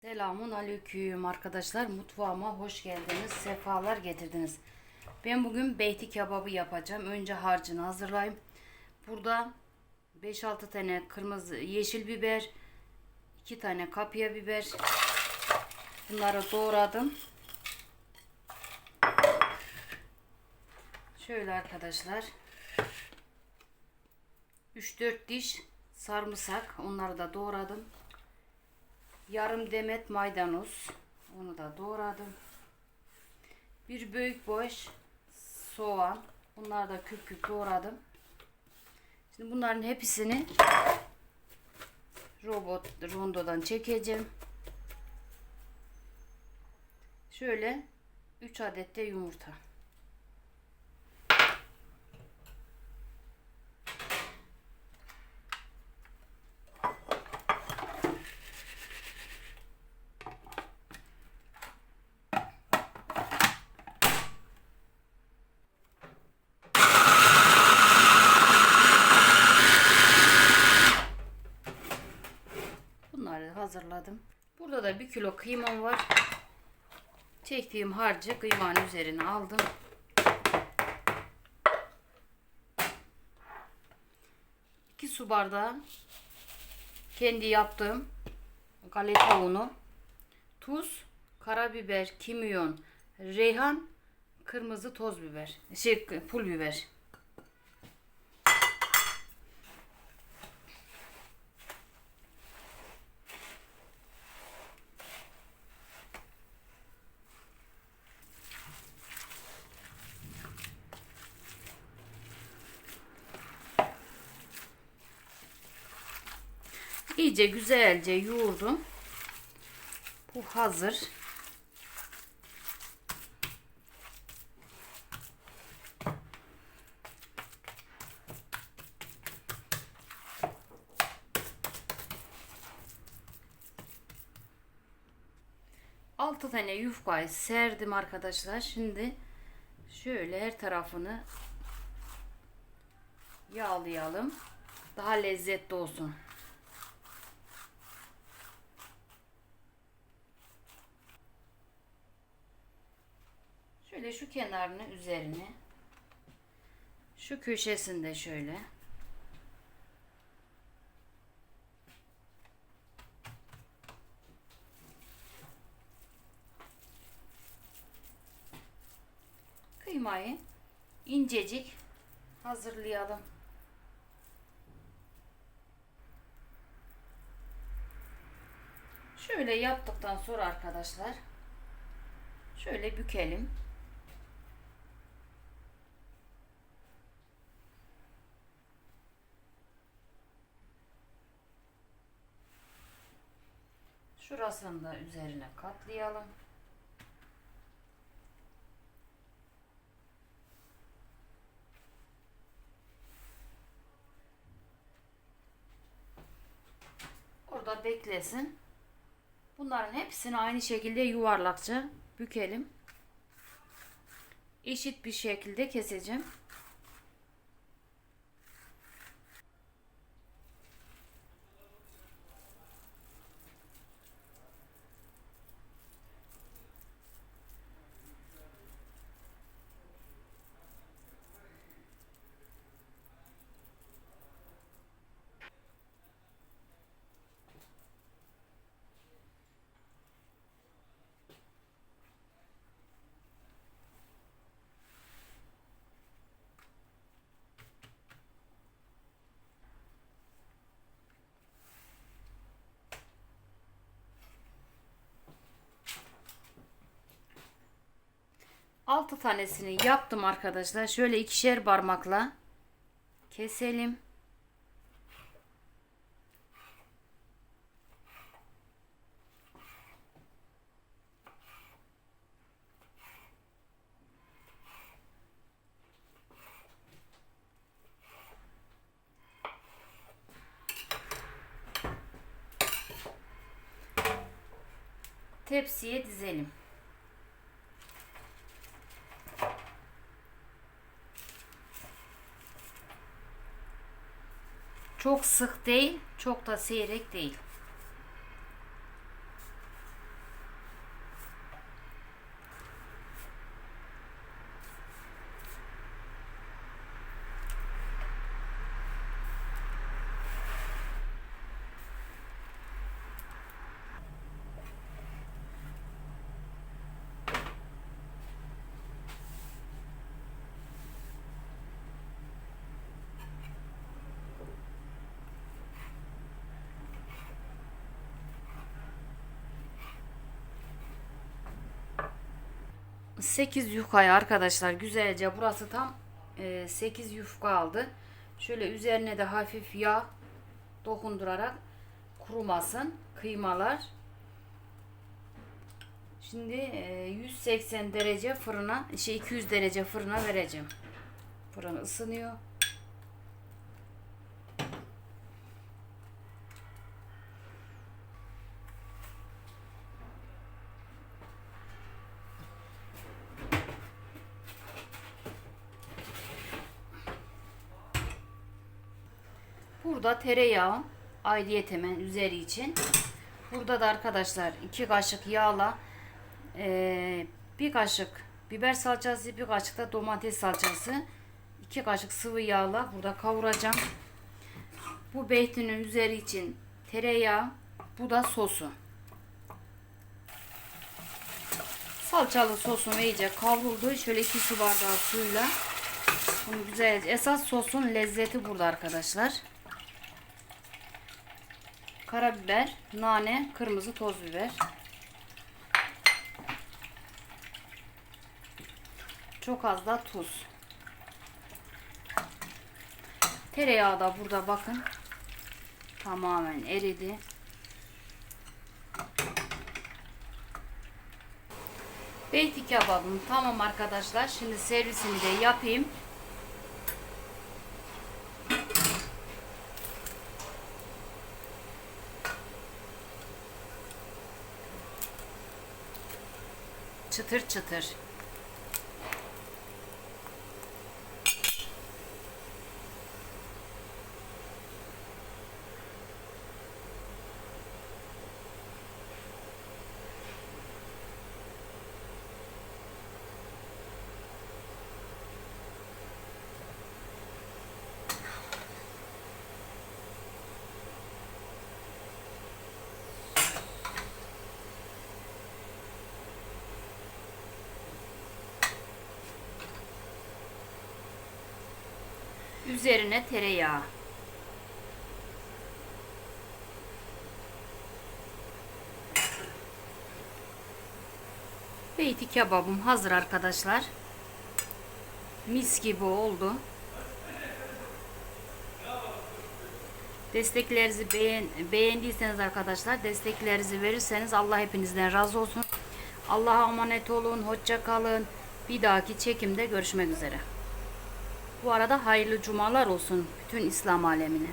Selamun aleyküm arkadaşlar. Mutfağıma hoş geldiniz. Sefalar getirdiniz. Ben bugün beyti kebabı yapacağım. Önce harcını hazırlayayım. Burada 5-6 tane kırmızı yeşil biber, 2 tane kapya biber. Bunları doğradım. Şöyle arkadaşlar. 3-4 diş sarımsak. Onları da doğradım. Yarım demet maydanoz. Onu da doğradım. Bir büyük boş soğan. Bunları da küp küp doğradım. Şimdi bunların hepsini robot rondodan çekeceğim. Şöyle 3 adet de yumurta. 1 kilo kıymam var. Çektiğim harcı kıymanın üzerine aldım. İki su bardağı kendi yaptığım galeta unu, tuz, karabiber, kimyon, reyhan, kırmızı toz biber, şey pul biber. İyice güzelce yoğurdum. Bu hazır. Altı tane yufkayı serdim arkadaşlar. Şimdi şöyle her tarafını yağlayalım. Daha lezzetli olsun. Şöyle şu kenarını üzerine şu köşesinde şöyle kıymayı incecik hazırlayalım. Şöyle yaptıktan sonra arkadaşlar şöyle bükelim. Şurasını da üzerine katlayalım. Orada beklesin. Bunların hepsini aynı şekilde yuvarlakça bükelim. Eşit bir şekilde keseceğim. Altı tanesini yaptım arkadaşlar. Şöyle ikişer parmakla keselim. Tepsiye dizelim. Çok sık değil, çok da seyrek değil. 8 yufkayı arkadaşlar güzelce burası tam e, 8 yufka aldı. Şöyle üzerine de hafif yağ dokundurarak kurumasın kıymalar. Şimdi e, 180 derece fırına şey 200 derece fırına vereceğim. Fırın ısınıyor. Burada tereyağı ayrıyet hemen üzeri için. Burada da arkadaşlar iki kaşık yağla bir kaşık biber salçası, bir kaşık da domates salçası, iki kaşık sıvı yağla burada kavuracağım. Bu beytinin üzeri için tereyağı, bu da sosu. Salçalı sosum iyice kavruldu. Şöyle iki su bardağı suyla bunu güzelce. Esas sosun lezzeti burada arkadaşlar. Karabiber, nane, kırmızı toz biber. Çok az da tuz. Tereyağı da burada bakın. Tamamen eridi. Beyti kebabım tamam arkadaşlar. Şimdi servisini de yapayım. Çıtır çıtır. Üzerine tereyağı. Beyti kebabım hazır arkadaşlar. Mis gibi oldu. Desteklerinizi beğen, beğendiyseniz arkadaşlar desteklerinizi verirseniz Allah hepinizden razı olsun. Allah'a emanet olun. Hoşça kalın. Bir dahaki çekimde görüşmek üzere. Bu arada hayırlı cumalar olsun bütün İslam alemine.